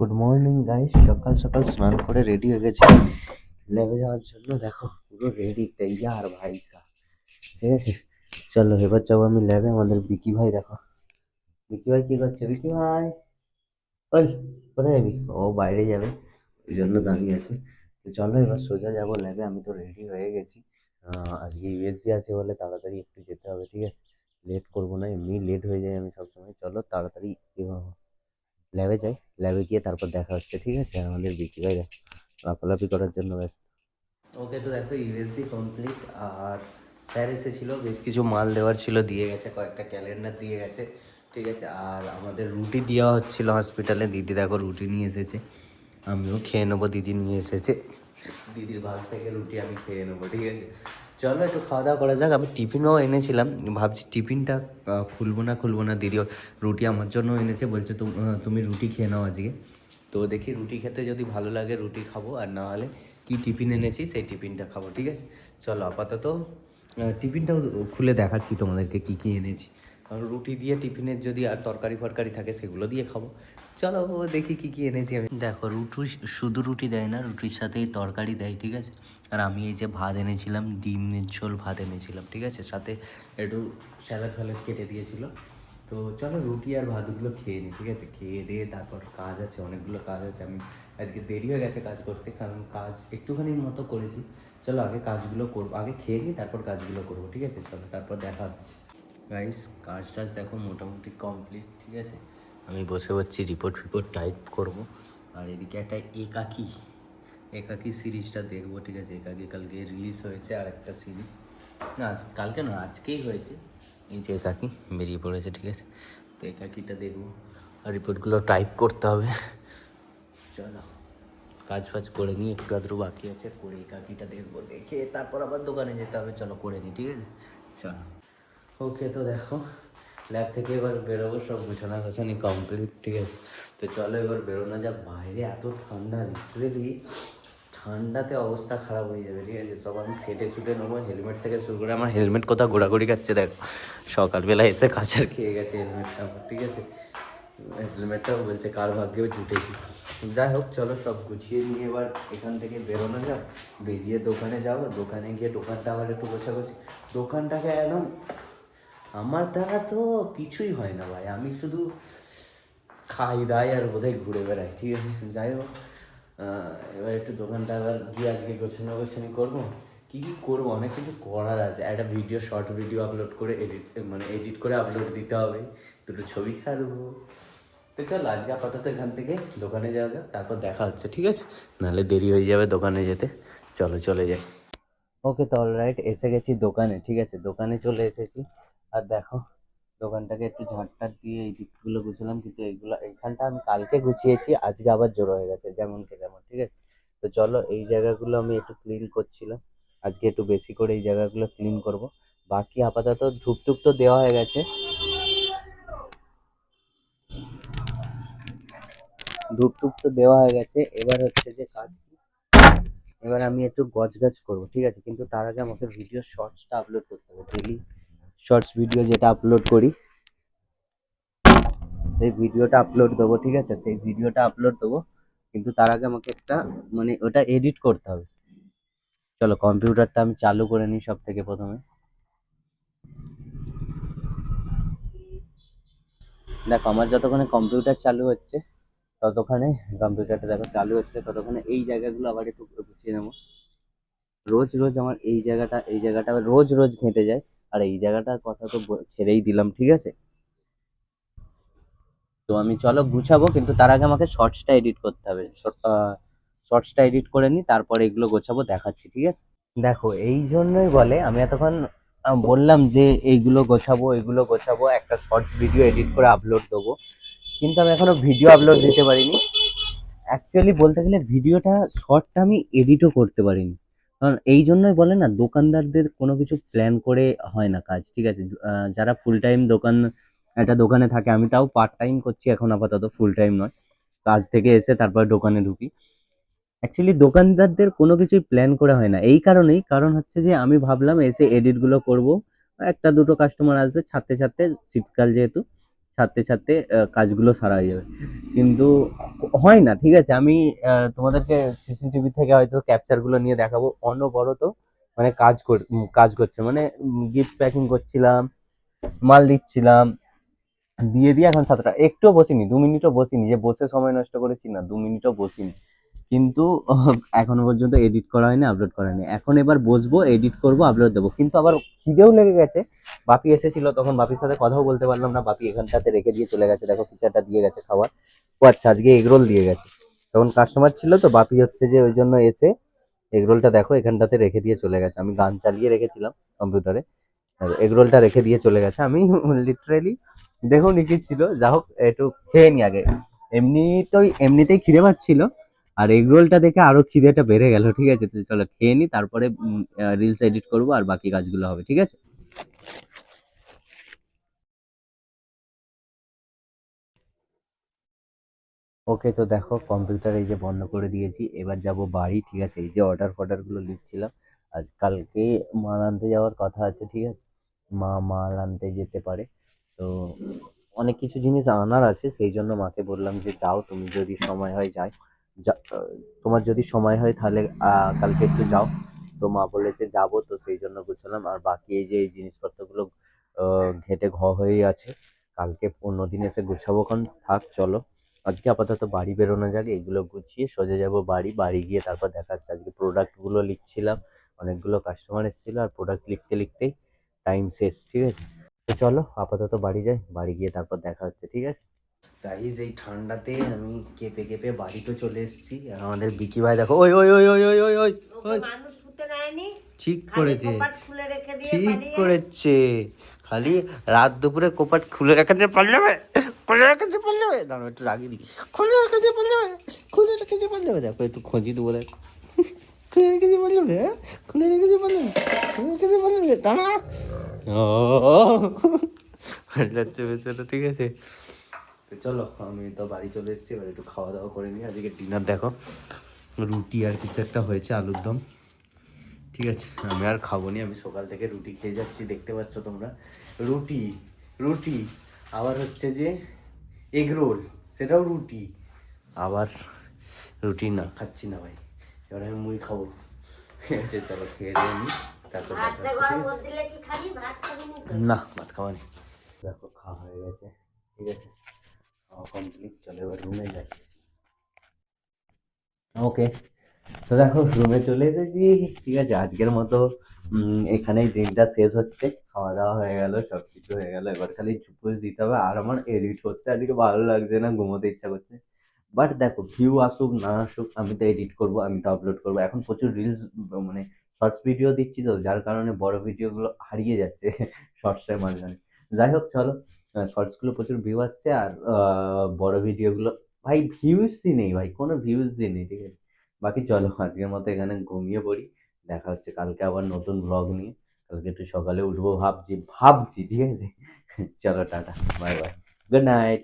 Good morning guys সকাল সকাল স্নান করে রেডি হয়ে গেছি। ল্যাবে যাওয়ার জন্য দেখো, পুরো রেডি তৈয়ার ভাই ঠিক আছে? চলো, এবার যাব আমি ল্যাবে আমাদের বিকি ভাই দেখো। বিকি ভাই কি করছে? বিকি ভাই! ওই, কোথায় যাবি? ও বাইরে যাবে, ওই জন্য দাঁড়িয়ে আছে। তো চলো, এবার সোজা যাব ল্যাবে আমি তো রেডি হয়ে গেছি। আজকে ইউএসজি আছে বলে তাড়াতাড়ি একটু যেতে হবে, ঠিক আছে? লেট করব না এমনি লেট হয়ে যায় আমি সবসময়। চলো, তাড়াতাড়ি ল্যাবে যাই ল্যাবে গিয়ে তারপর দেখা হচ্ছে ঠিক আছে? আমাদের বিক্রি ভাই লাফালাফি করার জন্য ব্যস্ত। ওকে তো দেখো ইউএসজি কমপ্লিট আর স্যার এসেছিল বেশ কিছু মাল দেওয়ার ছিল দিয়ে গেছে কয়েকটা ক্যালেন্ডার দিয়ে গেছে ঠিক আছে? আর আমাদের রুটি দেওয়া হচ্ছিল হসপিটালে দিদি দেখো রুটি নিয়ে এসেছে আমিও খেয়ে নেব দিদি নিয়ে এসেছে। দিদির ভাগ থেকে রুটি আমি খেয়ে নেব ঠিক আছে? চলো একটু খাওয়া দাওয়া করা যাক। আমি টিফিনও এনেছিলাম। ভাবছি টিফিনটা খুলবো না খুলবো না। দিদি রুটি আমার জন্য এনেছে, বলছে তুম- রুটি খেয়ে নাও আজকে। তো দেখি রুটি খেতে যদি ভালো লাগে রুটি খাব, আর না হলে কি টিফিন এনেছি সেই টিফিনটা খাব, ঠিক আছে? চলো আপাতত টিফিনটাও খুলে দেখাচ্ছি তোমাদেরকে কি কি এনেছি। রুটি দিয়ে টিফিনের যদি আর তরকারি ফরকারি থাকে, সেগুলো দিয়ে খাব। চলো দেখি কি কি এনেছি আমি। দেখো, রুটি শুধু রুটি দেয় না, রুটির সাথেই তরকারি দেয়, ঠিক আছে? আর আমি এই যে ভাত এনেছিলাম, ডিমের ঝোল ভাত এনেছিলাম, ঠিক আছে? সাথে একটু স্যালাড ফ্যালাড কেটে দিয়েছিল। তো চলো রুটি আর ভাতগুলো খেয়ে নিই, ঠিক আছে? খেয়ে দিয়ে তারপর কাজ আছে, অনেকগুলো কাজ আছে। আমি আজকে দেরি হয়ে গেছে কাজ করতে, কারণ কাজ একটুখানির মতো করেছি। চলো আগে কাজগুলো করব, আগে খেয়ে নিই, তারপর কাজগুলো করব, ঠিক আছে? চলো, তারপর দেখা হচ্ছে। গাইস কাজ টাজ দেখো মোটামুটি কমপ্লিট ঠিক আছে? আমি বসে হচ্ছি রিপোর্ট ফিপোর্ট টাইপ করব। আর এদিকে একটা একাকি একাকি সিরিজটা দেখব, ঠিক আছে? একাকি কালকে রিলিজ হয়েছে আর একটা সিরিজ। না কালকে না আজকেই হয়েছে। এই যে একাকি বেরিয়ে পড়েছে, ঠিক আছে? তো একাকিটা দেখব। আর রিপোর্টগুলো টাইপ করতে হবে। চলো, কাজ ফাজ করে নিই, একটু আধটু বাকি আছে, করে একাকিটা দেখব, দেখে তারপর আবার দোকানে যেতে হবে। চলো, করে নিই, ঠিক আছে? চলো। ওকে তো দেখো ল্যাব থেকে এবার বেরোবো, সব গোছানা গোছানি কমপ্লিট ঠিক আছে? তো চলো এবার বেরোনো যাক, বাইরে এত ঠান্ডা লিটারেলি ঠান্ডাতে অবস্থা খারাপ হয়ে যাবে, ঠিক আছে? সব আমি সেটে ছুটে নেব হেলমেট থেকে শুরু করে আমার হেলমেট কোথাও ঘোরাঘুরি খাচ্ছে, দেখো। সকালবেলা এসে কাছার খেয়ে গেছে হেলমেটটা ঠিক আছে? হেলমেটটাও বলছে কার ভাগ্যেও জুটেছি। যাই হোক, চলো সব গুছিয়ে নিয়ে এবার এখান থেকে বেরোনো যাক, বেরিয়ে দোকানে যাব, দোকানে গিয়ে দোকানটা আবার একটু গোছাগুছি। দোকানটাকে একদম আমার দ্বারা তো কিছুই হয় না ভাই। আমি শুধু খাই, দাই আর বোধহয় ঘুরে বেড়াই, ঠিক আছে? যাই হোক এবার একটু দোকানটা আবার গিয়ে আজকে গোছানো গোছানি করব। কী কী করব? অনেক কিছু করার আছে। একটা ভিডিও, শর্ট ভিডিও আপলোড করে এডিট মানে এডিট করে আপলোড দিতে হবে। দুটো ছবি ছাড়বো। তো চল, আজকে আপাতত এখান থেকে দোকানে যাওয়া যাক, তারপর দেখা হচ্ছে, ঠিক আছে? নাহলে দেরি হয়ে যাবে দোকানে যেতে। চলো, চলে যাই। ওকে তো অলরাইট এসে গেছি দোকানে, ঠিক আছে? দোকানে চলে এসেছি। আর দেখো, দোকানটাকে একটু ঝাঁটটাট দিয়ে এই দিকগুলো গুছালাম, কিন্তু এইগুলো, এইখানটা আমি কালকে গুছিয়েছি, আজকে আবার জোর হয়ে গেছে, যেমন কে তেমন, ঠিক আছে? তো চলো, এই জায়গাগুলো আমি একটু ক্লিন করছিলাম, আজকে একটু বেশি করে এই জায়গাগুলো ক্লিন করব। বাকি আপাতত ধূপ টুপ তো দেওয়া হয়ে গেছে। ধূপ টুপ তো দেওয়া হয়ে গেছে, এবার হচ্ছে যে কাজ এবার আমি একটু গজ গাছ করব, ঠিক আছে? কিন্তু তার আগে আমাকে ভিডিও শর্টসটা আপলোড করতে হবে ডেলি শর্টস ভিডিও যেটা আপলোড করি। সেই ভিডিওটা আপলোড দেবো, ঠিক আছে? সেই ভিডিওটা আপলোড দেবো। কিন্তু তার আগে আমাকে একটা মানে ওটা এডিট করতে হবে। চলো কম্পিউটারটা আমি চালু করে নিই সব থেকে প্রথমে। দেখো, আমার যতক্ষণে কম্পিউটার চালু হচ্ছে, ততক্ষণে কম্পিউটারটা দেখো চালু হচ্ছে, ততক্ষণে এই জায়গাগুলো আবার একটু গুছিয়ে নেব। রোজ রোজ আমার এই জায়গাটা এই জায়গাটা রোজ রোজ ঘেঁটে যায়। আর এই জায়গাটার কথা তো ছেড়েই দিলাম, ঠিক আছে? তো আমি চলো গুছাবো, কিন্তু তার আগে আমাকে শর্টসটা এডিট করতে হবে। শর্টসটা এডিট করে নিই তারপরে এগুলো গোছাবো, দেখাচ্ছি, ঠিক আছে? দেখো, এই জন্যই বলে, আমি এতক্ষণ বললাম যে এইগুলো গোছাবো, এগুলো গোছাবো, একটা শর্টস ভিডিও এডিট করে আপলোড দেবো। কিন্তু আমি এখনও ভিডিও আপলোড দিতে পারিনি। অ্যাকচুয়ালি বলতে গেলে ভিডিওটা শর্টটা আমি এডিটও করতে পারিনি। কারণ এই জন্যই বলে না, দোকানদারদের কোনো কিছু প্ল্যান করে হয় না কাজ, ঠিক আছে? যারা ফুল টাইম দোকান, একটা দোকানে থাকে, আমি তাও পার্ট টাইম করছি এখন আপাতত ফুল টাইম নয়। কাজ থেকে এসে তারপর দোকানে ঢুকি। অ্যাকচুয়ালি দোকানদারদের কোনো কিছুই প্ল্যান করে হয় না। এই কারণেই, কারণ হচ্ছে যে আমি ভাবলাম এসে এডিটগুলো করব, একটা দুটো কাস্টমার আসবে, ছাড়তে ছাড়তে শীতকাল যেহেতু ছাড়তে ছাড়তে কাজগুলো সারা হয়ে যাবে। কিন্তু হয় না, ঠিক আছে? আমি তোমাদেরকে সিসিটিভি থেকে হয়তো ক্যাপচারগুলো নিয়ে দেখাবো। অন্য বড় তো মানে কাজ কর কাজ করছে। মানে গিফট প্যাকিং করছিলাম, মাল দিচ্ছিলাম, দিয়ে দিয়ে এখন সাতটা। একটুও বসিনি, দু মিনিটও বসিনি। যে বসে সময় নষ্ট করেছি না, দু মিনিটও বসিনি। কিন্তু এখনও পর্যন্ত এডিট করা হয়নি আপলোড করা হয়নি। এখন এবার বসবো এডিট করব আপলোড দেবো। কিন্তু আবার খিদেও লেগে গেছে। বাপি এসেছিল তখন বাপির সাথে কথাও বলতে পারলাম না। বাপি এখানটাতে রেখে দিয়ে চলে গেছে। দেখো পিচাটা দিয়ে গেছে খাবার ও আচ্ছা আজকে এগরোল দিয়ে গেছে। তখন কাস্টমার ছিল তো, বাপি হচ্ছে যে ওই জন্য এসে এগরোলটা দেখো, এখানটাতে রেখে দিয়ে চলে গেছে। আমি গান চালিয়ে রেখেছিলাম কম্পিউটারে এগরোলটা রেখে দিয়ে চলে গেছে। আমি লিটারেলি দেখুন কি ছিল। যা হোক একটু খেয়ে নি আগে। এমনি তো এমনিতেই খিদে পাচ্ছিল। আর এগরোলটা দেখে আরও খিদেটা বেড়ে গেল ঠিক আছে? তো চলো খেয়ে নি তারপরে রিলস এডিট করব আর বাকি কাজগুলো হবে ঠিক আছে? ওকে তো দেখো কম্পিউটার এই যে বন্ধ করে দিয়েছি এবার যাব বাড়ি ঠিক আছে? এই যে অর্ডার ফর্ডারগুলো লিখছিলাম আজ কালকে মাল আনতে যাওয়ার কথা আছে ঠিক আছে? মা মাল আনতে যেতে পারে তো অনেক কিছু জিনিস আনার আছে সেই জন্য মাকে বললাম যে যাও তুমি যদি সময় হয় যাই যা- আহ, তোমার যদি সময় হয় তাহলে কালকে একটু যাও। তো মা বলেছে যাব, তো সেই জন্য গুছালাম। আর বাকি এই যে এই জিনিসপত্রগুলো ঘেটে ঘ হয়েই আছে, কালকে অন্যদিন এসে গুছাবো কারণ থাক, চলো। আজকে আপাতত বাড়ি বেরোনো যাক, এগুলো গুছিয়ে সোজা যাব বাড়ি। বাড়ি গিয়ে তারপর দেখা যাচ্ছে আজকে প্রোডাক্টগুলো লিখছিলাম, অনেকগুলো কাস্টমার এসেছিল, আর প্রোডাক্ট লিখতে লিখতেই টাইম শেষ, ঠিক আছে? তো চলো, আপাতত বাড়ি যাই, বাড়ি গিয়ে তারপর দেখা হচ্ছে, ঠিক আছে? গাইজ এই ঠান্ডাতে আমি কেঁপে কেঁপে বাড়ি তো চলে এসেছি। আমাদের বিকি ভাই দেখো ওই ওই ওই ওই ওই ওই ওই ঠিক করেছে। ঠিক করেছে। খালি রাত দুপুরে কোপাট খুলে রাখাতে পারলে হবে খুলে রাখাতে পারলে দাঁড়াও একটু রাগি দিই। খুলে রাখাতে পারলে হবে খুলে রাখাতে পারলে হবে দেখো একটু খোঁজি দেবো দেখ। খুলে রেখেছে পারলে হ্যাঁ? খুলে রেখেছে পারলে খুলে রেখেছে পারলে দাঁড়া ও ঠিক আছে। তো চলো আমি তো বাড়ি চলে এসেছি এবার একটু খাওয়া দাওয়া করে নিই। আজকে ডিনার দেখো রুটি আর কিছু একটা হয়েছে আলুর দম। ঠিক আছে আমি আর খাব নি আমি সকাল থেকে রুটি খেয়ে যাচ্ছি দেখতে পাচ্ছ তোমরা। রুটি রুটি আবার হচ্ছে যে এগ রোল সেটাও রুটি। আবার রুটি না খাচ্ছি না ভাই। এবার আমি মুড়ি খাব। ঠিক আছে চলো খেয়ে দিয়ে নি তারপর না ভাত খাওয়া নেই। দেখো খাওয়া হয়ে গেছে ঠিক আছে? কমপ্লিট চলো এবার রুমে যাই ওকে তো দেখো রুমে চলে এসেছি। ঠিক আছে, আজকের মতো এখানেই দিনটা শেষ হচ্ছে। খাওয়া দাওয়া হয়ে গেল সব কিছু হয়ে গেল। এবার খালি চুপোস দিতে হবে। আর আমার এডিট করতে আজকে ভালো লাগছে না, ঘুমোতে ইচ্ছা করছে। বাট দেখো ভিউ আসুক, না আসুক, আমি তো এডিট করব, আমি তো আপলোড করব। এখন প্রচুর রিলস মানে শর্টস ভিডিও দিচ্ছি তো, যার কারণে বড় ভিডিওগুলো হারিয়ে যাচ্ছে শর্টসের মাঝখানে। যাই হোক, চলো। শর্টসগুলো প্রচুর ভিউ আসছে আর বড় ভিডিওগুলো ভাই ভিউজই নেই, ভাই, কোনো ভিউজই নেই, ঠিক আছে? বাকি চলো, আজকের মতো এখানে ঘুমিয়ে পড়ি। দেখা হচ্ছে কালকে আবার নতুন ব্লগ নিয়ে। কালকে একটু সকালে উঠবো ভাবছি ভাবছি, ঠিক আছে? চলো, tata bye bye good night